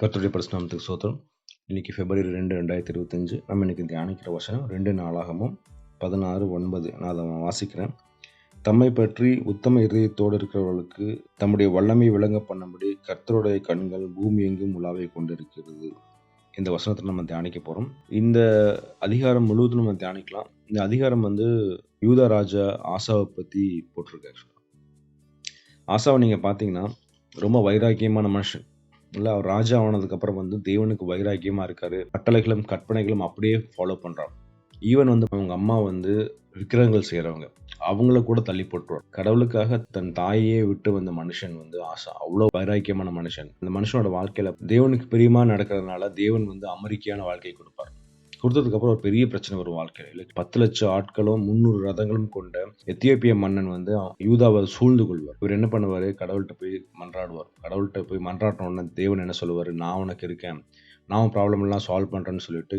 கர்த்தருடைய பரிசுநாமத்துக்கு சோத்திரம். இன்னைக்கு பிப்ரவரி ரெண்டு ரெண்டாயிரத்தி இருபத்தஞ்சு. நம்ம இன்னைக்கு தியானிக்கிற வசனம் ரெண்டு நாளாகமும் பதினாறு ஒன்பது. நான் அதை வாசிக்கிறேன். தம்மை பற்றி உத்தம இதயத்தோடு இருக்கிறவர்களுக்கு தம்முடைய வல்லமை விளங்க பண்ணும்படி கர்த்தருடைய கண்கள் பூமி எங்கும் உலாவை கொண்டிருக்கிறது. இந்த வசனத்தை நம்ம தியானிக்க போகிறோம் இந்த அதிகாரம் முழுவதும் நம்ம தியானிக்கலாம். இந்த அதிகாரம் வந்து யூதா ராஜா ஆசாவை பற்றி போட்டிருக்காரு ஆசாவை நீங்கள் பார்த்தீங்கன்னா ரொம்ப வைராக்கியமான மனுஷன். இல்லை அவர் ராஜா ஆனதுக்கப்புறம் வந்து தேவனுக்கு வைராக்கியமாக இருக்காரு. கட்டளைகளும் கற்பனைகளும் அப்படியே ஃபாலோ பண்ணுறான் ஈவன் வந்து அவங்க அம்மா வந்து விக்கிரகங்கள் செய்கிறவங்க அவங்கள கூட தள்ளி போட்டுருவார் கடவுளுக்காக தன் தாயே விட்டு வந்த மனுஷன் வந்து ஆசா அவ்வளோ வைராக்கியமான மனுஷன். அந்த மனுஷனோட வாழ்க்கையில தேவனுக்கு பிரியமாக நடக்கிறதுனால தேவன் வந்து அமெரிக்கையான வாழ்க்கை கொடுக்கும் கொடுத்ததுக்கப்புறம் ஒரு பெரிய பிரச்சனை வரும் வாழ்க்கையில். இல்லை பத்து லட்சம் ஆட்களும் முந்நூறு ரதங்களும் கொண்ட எத்தியோப்பிய மன்னன் வந்து யூதாவை சூழ்ந்து கொள்வார். இவர் என்ன பண்ணுவார்? கடவுள்கிட்ட போய் மன்றாடுவார். கடவுள்கிட்ட போய் மன்றாட்டின தேவன் என்ன சொல்லுவார்? நான் உனக்கு இருக்கேன். நான் ப்ராப்ளம் எல்லாம் சால்வ் பண்ணுறேன்னு சொல்லிட்டு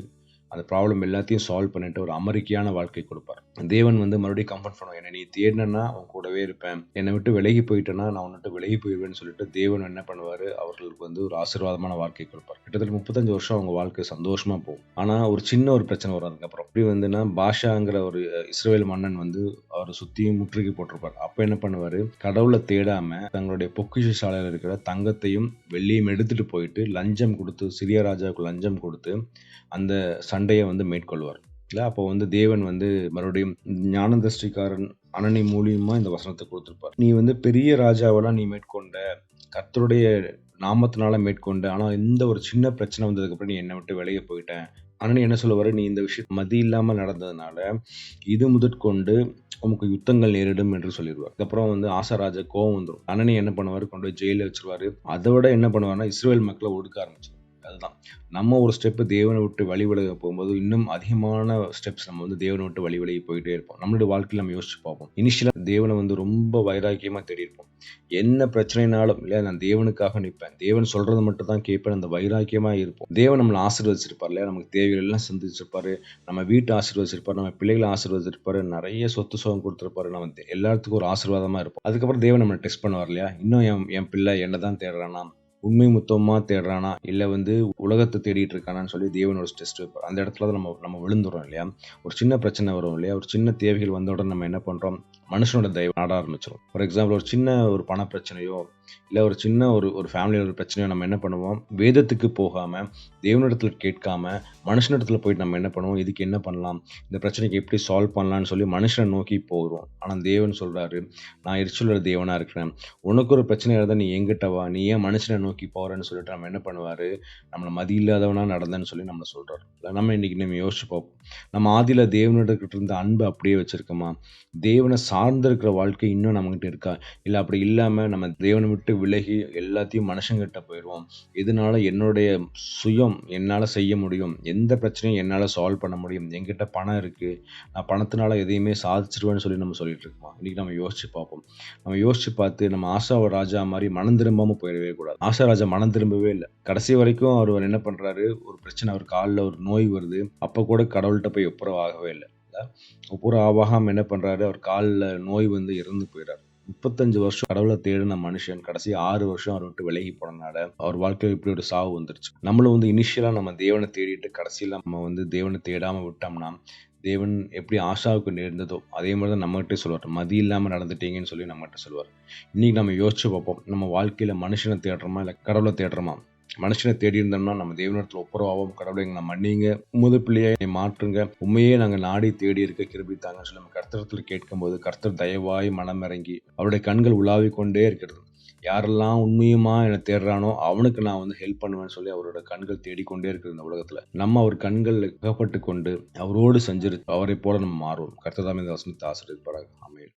அந்த ப்ராப்ளம் எல்லாத்தையும் சால்வ் பண்ணிட்டு ஒரு அமெரிக்கையான வாழ்க்கை கொடுப்பார். தேவன் வந்து மறுபடியும் கம்ஃபர்ட் பண்ணுவோம் என்ன நீ தேடினா அவன் கூடவே இருப்பேன். என்னை விட்டு விலகி போயிட்டேன்னா நான் உன்னிட்டு விலகி போயிடுவேன்னு சொல்லிட்டு தேவன் என்ன பண்ணுவார்? அவர்களுக்கு வந்து ஒரு ஆசீர்வாதமான வாழ்க்கை கொடுப்பார். கிட்டத்தட்ட முப்பத்தஞ்சு வருஷம் அவங்க வாழ்க்கை சந்தோஷமாக போகும். ஆனால் ஒரு சின்ன ஒரு பிரச்சனை வரும் அதுக்கப்புறம். அப்படி வந்துன்னா பாஷாங்கிற ஒரு இஸ்ரேல் மன்னன் வந்து அவர் சுற்றியும் முற்றுகி போட்டிருப்பார். அப்போ என்ன பண்ணுவார்? கடவுளை தேடாம தங்களுடைய பொக்கிஷ சாலையில் இருக்கிற தங்கத்தையும் வெள்ளியும் எடுத்துட்டு போயிட்டு லஞ்சம் கொடுத்து சிறிய ராஜாவுக்கு லஞ்சம் கொடுத்து அந்த சண்டையை வந்து மேற்கொள்வார். இல்லை அப்போ வந்து தேவன் வந்து மறுபடியும் ஞானதஷ்டிக்காரன் அனனி மூலியமாக இந்த வசனத்தை கொடுத்துருப்பார். நீ வந்து பெரிய ராஜாவெல்லாம் நீ மேற்கொண்ட கர்த்தருடைய நாமத்தினால மேற்கொண்ட ஆனால் இந்த ஒரு சின்ன பிரச்சனை வந்ததுக்கப்புறம் நீ என்னை விட்டு வெளியே போயிட்டேன் அனனி என்ன சொல்லுவார்? நீ இந்த விஷயம் மதி இல்லாமல் நடந்ததுனால இது முதற்கொண்டு உமக்கு யுத்தங்கள் நேரிடும் என்று சொல்லிடுவார். அதுக்கப்புறம் வந்து ஆசாராஜா கோவம் வந்துடும் அனனி என்ன பண்ணுவார்? கொண்டு போய் ஜெயிலில் வச்சிருவாரு. அதை விட என்ன பண்ணுவார்னா இஸ்ரேல் மக்களை ஒடுக்க ஆரம்பிச்சு அதுதான். நம்ம ஒரு ஸ்டெப்பு தேவனை விட்டு வழி விலக போகும்போது இன்னும் அதிகமான ஸ்டெப்ஸ் நம்ம வந்து தேவனை விட்டு வழி விலகி போயிட்டே இருப்போம். நம்மளுடைய வாழ்க்கையில் நம்ம யோசிச்சு பார்ப்போம். இனிஷியலாக தேவனை வந்து ரொம்ப வைராக்கியமாக தேடி இருப்போம் என்ன பிரச்சனைனாலும் இல்லை நான் தேவனுக்காக நிற்பேன். தேவன் சொல்கிறது மட்டும் தான் கேட்பேன். அந்த வைராக்கியமாக இருப்போம். தேவன் நம்மளை ஆசீர்வதிச்சிருப்பார் இல்லையா? நமக்கு தேவைகள் எல்லாம் சந்திச்சிருப்பாரு. நம்ம வீட்டை ஆசீர்வதிச்சிருப்பார். நம்ம பிள்ளைகளை ஆசீர்வதிச்சிருப்பாரு. நிறைய சொத்து சுகம் கொடுத்துருப்பாரு. நம்ம எல்லாத்துக்கும் ஒரு ஆசீர்வாதமாக இருப்போம். அதுக்கப்புறம் தேவன் நம்மளை டெஸ்ட் பண்ணுவார் இல்லையா? இன்னும் என் என் பிள்ளை என்ன தான் தேடுறானா உண்மை முத்தமாக தேடுறானா இல்லை வந்து உலகத்தை தேடிட்டு இருக்கானான்னு சொல்லி தேவனோட டெஸ்ட் வைப்பார் அந்த இடத்துல தான் நம்ம நம்ம விழுந்துடும் இல்லையா? ஒரு சின்ன பிரச்சனை வரும் இல்லையா? ஒரு சின்ன தேவைகள் வந்த உடனே நம்ம என்ன பண்ணுறோம் மனுஷனோட தயவு நாட ஆரம்பிச்சிடும் ஃபார் எக்ஸாம்பிள் ஒரு சின்ன ஒரு பண பிரச்சனையோ இல்லை ஒரு சின்ன ஒரு ஒரு ஃபேமிலியில் ஒரு பிரச்சனையோ நம்ம என்ன பண்ணுவோம்? வேதத்துக்கு போகாமல் தேவனிடத்தில் கேட்காம மனுஷனிடத்தில் போயிட்டு நம்ம என்ன பண்ணுவோம்? இதுக்கு என்ன பண்ணலாம்? இந்த பிரச்சனைக்கு எப்படி சால்வ் பண்ணலாம்னு சொல்லி மனுஷனை நோக்கி போகிறோம் ஆனால் தேவன் சொல்கிறாரு நான் எரிச்சலோட தேவனாக இருக்கிறேன். உனக்கு ஒரு பிரச்சனை இருந்தால் நீ எங்கிட்ட வா. நீ ஏன் மனுஷனை நோக்கி போகிறேன்னு சொல்லிட்டு நம்ம என்ன பண்ணுவார்? நம்மளை மதி இல்லாதவனாக நடந்தேன்னு சொல்லி நம்மளை சொல்கிறார் நம்ம இன்னைக்கு நம்ம யோசிச்சு பார்ப்போம். நம்ம ஆதியில் தேவனிடக்கிட்ட இருந்த அன்பு அப்படியே வச்சுருக்கோமா? தேவனை சார்ந்திருக்கிற வாழ்க்கை இன்னும் நம்மகிட்ட இருக்கா? இல்லை அப்படி இல்லாமல் நம்ம தேவனை விட்டு விலகி எல்லாத்தையும் மனுஷங்கிட்ட போயிடுவோம். இதனால என்னுடைய சுயம் என்னால் செய்ய முடியும்? எந்த பிரச்சனையும் என்னால் சால்வ் பண்ண முடியும்? என்கிட்ட பணம் இருக்குது நான் பணத்தினால எதையுமே சாதிச்சிருவேன்னு சொல்லி நம்ம சொல்லிட்டு இருக்கோம்? இன்றைக்கி நம்ம யோசிச்சு பார்ப்போம். நம்ம யோசிச்சு பார்த்து நம்ம ஆசாவ ராஜா மாதிரி மனம் திரும்பாமல் போயிடவே கூடாது. ஆசா ராஜா மனம் திரும்பவே இல்லை. கடைசி வரைக்கும் அவர் என்ன பண்ணுறாரு ஒரு பிரச்சனை அவர் காலில் ஒரு நோய் வருது. அப்போ கூட கடவுள்கிட்ட போய் ஒப்புரவு ஆகவே இல்லை? ஒப்புறம் ஆவாகாமல் என்ன பண்ணுறாரு அவர் காலில் நோய் வந்து இறந்து போயிடார் முப்பத்தஞ்சு வருஷம் கடவுளை தேடின மனுஷன் கடைசி ஆறு வருஷம் அவர் விட்டு விலகி போனனால அவர் வாழ்க்கையில் இப்படி ஒரு சாவு வந்துருச்சு. நம்மளும் வந்து இனிஷியலாக நம்ம தேவனை தேடிட்டு கடைசியில் நம்ம வந்து தேவனை தேடாமல் விட்டோம்னா தேவன் எப்படி ஆஷாவுக்கு நேர்ந்ததோ அதே மாதிரி தான் நம்மகிட்ட சொல்லுவார். மதி இல்லாமல் நடந்துட்டீங்கன்னு சொல்லி நம்மகிட்ட சொல்லுவார். இன்னைக்கு நம்ம யோசிச்சு பார்ப்போம். நம்ம வாழ்க்கையில் மனுஷனை தேடுறோமா இல்லை கடவுளை தேடுறோமா? மனுஷனை தேடி இருந்தோம்னா நம்ம தேவனிடத்தில் ஒப்புரவாகும் கடவுளை எங்களை மன்னிங்க உமது பிள்ளையை மாற்றுங்க உண்மையே நாங்கள் நாடி தேடி இருக்க கிருபித்தாங்க சொல்லி நம்ம கர்த்தரத்தில் கேட்கும்போது கர்த்தர் தயவாய் மனம் இறங்கி அவருடைய கண்கள் உலாவி கொண்டே இருக்கிறது. யாரெல்லாம் உண்மையுமா என்னை தேடுறானோ அவனுக்கு நான் வந்து ஹெல்ப் பண்ணுவேன்னு சொல்லி அவரோட கண்கள் தேடிக்கொண்டே இருக்குது இந்த உலகத்துல. நம்ம அவர் கண்கள் அகப்பட்டு கொண்டு அவரோடு செஞ்சிரு அவரை போல நம்ம மாறுவோம். கர்த்ததாமே இந்த வசனத்தை ஆசிரியப்பாராக அமையும்